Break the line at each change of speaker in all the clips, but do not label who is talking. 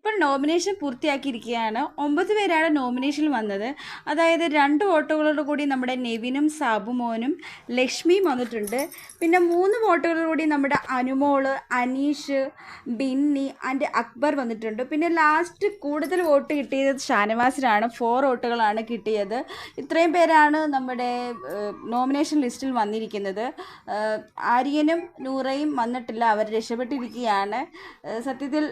ഇപ്പോൾ നോമിനേഷൻ പൂർത്തിയാക്കിയിരിക്കുകയാണ്. ഒമ്പത് പേരാണ് നോമിനേഷനിൽ വന്നത്. അതായത് രണ്ട് വോട്ടുകളോട് കൂടി നമ്മുടെ നെവിനും സാബുമോനും ലക്ഷ്മിയും വന്നിട്ടുണ്ട്. പിന്നെ മൂന്ന് വോട്ടുകളോട് കൂടി നമ്മുടെ അനുമോൾ അനീഷ് ബിന്നി ആൻഡ് അക്ബർ വന്നിട്ടുണ്ട്. പിന്നെ ലാസ്റ്റ് കൂടുതൽ വോട്ട് കിട്ടിയത് ഷാനവാസിനാണ്. ഫോർ വോട്ടുകളാണ് കിട്ടിയത്. ഇത്രയും പേരാണ് നമ്മുടെ നോമിനേഷൻ ലിസ്റ്റിൽ വന്നിരിക്കുന്നത്. ആര്യനും നൂറയും വന്നിട്ടില്ല. അവർ രക്ഷപ്പെട്ടിരിക്കുകയാണ്. സത്യത്തിൽ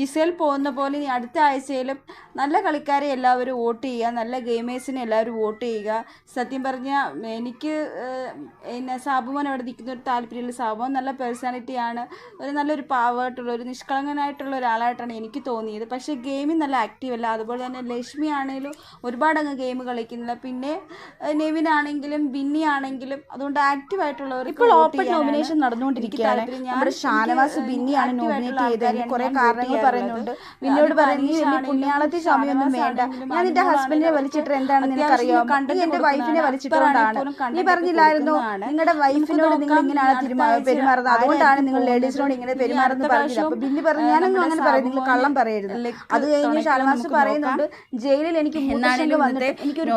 ജിസേൽ പോകുന്ന പോലെ ഇനി അടുത്ത ആഴ്ചയിലും നല്ല കളിക്കാരെ എല്ലാവരും വോട്ട് ചെയ്യുക നല്ല ഗെയിമേഴ്സിനെ എല്ലാവരും വോട്ട് ചെയ്യുക. സത്യം പറഞ്ഞാൽ എനിക്ക് എന്നെ പിന്നെ സാബുമോൻ അവിടെ നിൽക്കുന്ന ഒരു താല്പര്യമില്ല സാബുമോൻ നല്ല പേഴ്സണാലിറ്റിയാണ് ഒരു നല്ലൊരു പാവമായിട്ടുള്ള ഒരു നിഷ്കളങ്കനായിട്ടുള്ള ഒരാളായിട്ടാണ് എനിക്ക് തോന്നിയത്. പക്ഷേ ഗെയിമിൽ നല്ല ആക്റ്റീവ് അല്ല. അതുപോലെ തന്നെ ലക്ഷ്മി ആണെങ്കിലും ഒരുപാട് അങ്ങ് ഗെയിം കളിക്കുന്നില്ല. പിന്നെ നെവിൻ ആണെങ്കിലും ബിന്നി ആണെങ്കിലും അതുകൊണ്ട് ആക്റ്റീവ് ആയിട്ടുള്ളവർ
ഇപ്പോൾ ഓപ്പൺ നോമിനേഷൻ നടന്നുകൊണ്ടിരിക്കുകയാണ്. ഷാനവാസ് ബിന്നിയാണ് നോമിനേറ്റ് ചെയ്തത്. കുറെ കാരണങ്ങൾ പറയുന്നുണ്ട്. ബിന്നിയോട് നിന്നോട് വലിയ പുണ്യാളത്തി സമയമൊന്നും വേണ്ട. ഞാൻ നിന്റെ ഹസ്ബൻഡിനെ വലിച്ചിട്ട് എന്താണെന്ന് നിനക്കറിയോ? നീ എന്റെ വൈഫിനെ വലിച്ചിട്ടുകൊണ്ടാണ് നീ പറഞ്ഞില്ലായിരുന്നു നിങ്ങളുടെ വൈഫിനോട് നിങ്ങൾ ഇങ്ങനെയാണ് പെരുമാറുന്നത്. അതുകൊണ്ടാണ് നിങ്ങൾ ലേഡീസിനോട് ഇങ്ങനെ പെരുമാറുന്നത് പറഞ്ഞത്. അപ്പൊ ബിന്നി പറഞ്ഞു ഞാനൊന്നും അങ്ങനെ പറയും നിങ്ങൾ കള്ളം പറയരുത്. അത് കഴിഞ്ഞ് ഷാൽമാസ് പറയുന്നുണ്ട് ജയിലിൽ എനിക്ക് വന്നിട്ട്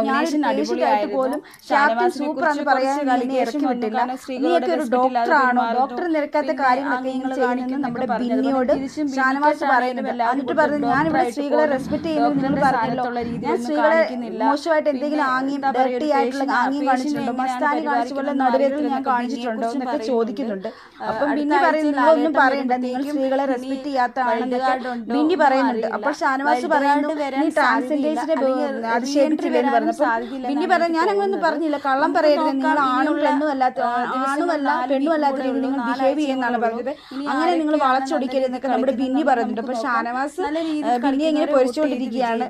ഞാനൊരു പേഷ്യന്റായിട്ട് പോലും ക്യാപ്റ്റൻ സൂപ്പർ എന്ന് പറയാൻ നീ ഇറക്കി വിട്ടില്ല നീയൊക്കെ ഒരു ഡോക്ടറാണോ ഡോക്ടർ നിരക്കാത്ത കാര്യങ്ങളൊക്കെ നിങ്ങൾ ചെയ്യുന്നത് നമ്മുടെ ബിന്നിയോട് ഷാനവാസ് പറയുന്നുണ്ട് എന്നിട്ട് പറഞ്ഞു ഞാൻ ഇവിടെ സ്ത്രീകളെ റെസ്പെക്ട് ചെയ്യുന്നത് നിങ്ങൾ പറഞ്ഞല്ലോ. ഞാൻ സ്ത്രീകളെ മോശമായിട്ട് എന്തെങ്കിലും ആംഗ്യം ഡയറക്റ്റ് ആയിട്ടുള്ള ആംഗ്യം കാണിച്ചിട്ടുണ്ടോ? മസ്താനി കാണിച്ച പോലെ ഞാൻ കാണിച്ചിട്ടുണ്ടോ എന്നൊക്കെ ചോദിക്കുന്നുണ്ട്. അപ്പം ബിന്നി പറയുന്നത് നിങ്ങളൊന്നും പറയണ്ട. നിങ്ങൾ സ്ത്രീകളെ റെസ്പെക്ട് ചെയ്യാത്തതാണെന്നൊക്കെ ബിന്നി പറയുന്നുണ്ട്. അപ്പോൾ ഷാനവാസ് പറയുന്നു നീ ട്രാൻസ്ജെൻഡേഴ്സിനെ അധിക്ഷേപിച്ചില്ലെന്ന് പറഞ്ഞപ്പോൾ ബിന്നി പറഞ്ഞു ഞാൻ അങ്ങനൊന്നും പറഞ്ഞില്ല. കള്ളം പറയരുത്. നിങ്ങൾ ആണും പെണ്ണും അല്ലാത്ത ആണുമല്ല പെണ്ണും അല്ലാത്ത രീതിയിൽ നിങ്ങൾ ബിഹേവ് ചെയ്യുന്നതാണ് പറഞ്ഞത്. അങ്ങനെ നിങ്ങൾ വളച്ചൊടിക്കരുതെന്നൊക്കെ നമ്മുടെ ബിന്നി പറയുന്നുണ്ട് അപ്പൊ ഷാനവാസ് പിന്നെ ഇങ്ങനെ പൊരിച്ചുകൊണ്ടിരിക്കുകയാണ്.